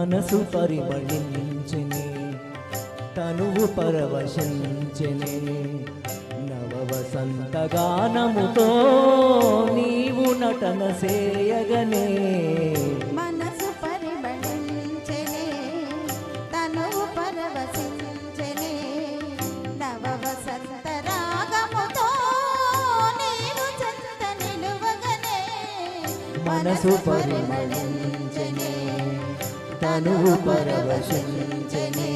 మనసు పరిమళించెనే తనువు పరవశించెనే. నవ నీవు నటన సేయగనే. మనసు పరిమళించెనే తనువు పరవశించెనే. నవ వసంత రాగముతో నీవు చెంత నిలువగనే. మనసు పరిమళించెనే. తనువు పరవశించెనే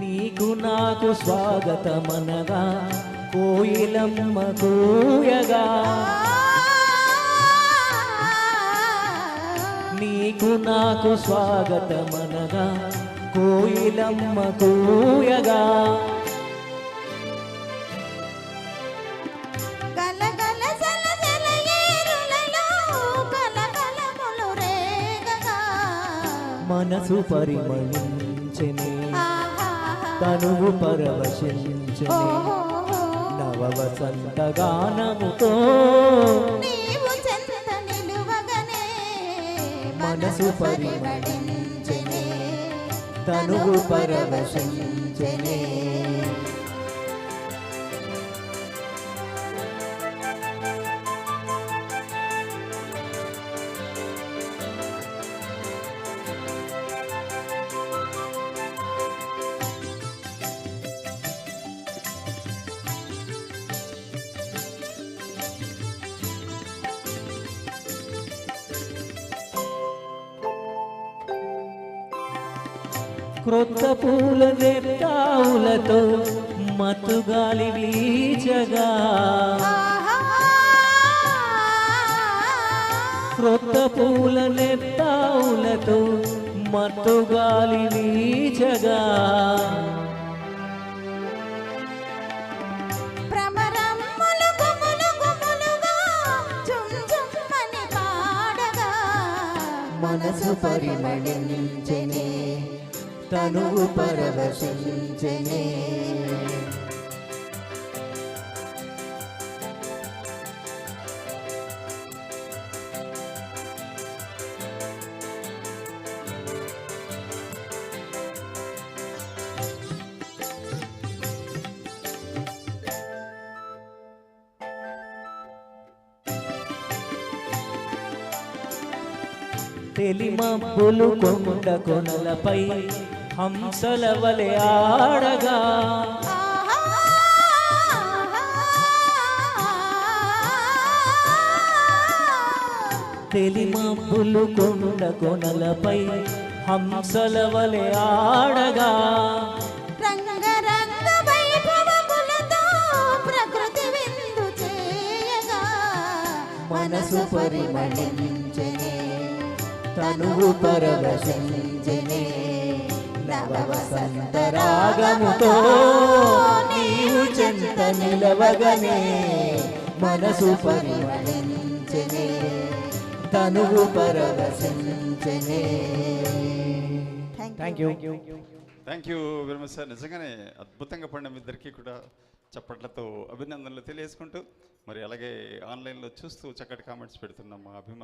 నీకు నాకు స్వాగతమనగా కోయిలమ్మ కూయగా. నీకు నాకు స్వాగతమనగా కోయిలమ్మ కూయగా. మనసు పరిమళించెనే. తనువు పరవశించెనే. ఓహోహో. నవ చెంత నిలువగనే మనసు పరిమళించెనే తనువు పరవశించెనే క్రొత్త పూల నెత్తావులతో మత్తుగాలి వీచగా. క్రొత్త పూల నెత్తావులతో మత్తుగాలి వీచగా. మనసు పరిమళించెనే. తనువు పరవశించెనే. తెలిమబ్బులు కొండ కొనలపై హంసల వలె ఆడగా తెలిమబ్బులు కొండ కొనలపై హంసల వలె ఆడగా మనసు పరిమళించెనే తనువు పరవశించనే నవ వసంత రాగముతో నీవు చెంత నిలవగనే మనసు పరిమళించెనే తనువు పరవశించెనే. Thank you thank you very much sir నిజంగానే అద్భుతంగా పడిన మీ ఇద్దరికీ కూడా చప్పట్లతో అభినందనలు తెలియజేసుకుంటూ మరి అలాగే ఆన్లైన్లో చూస్తూ చక్కటి కామెంట్స్ పెడుతున్నాం మా అభిమానులు.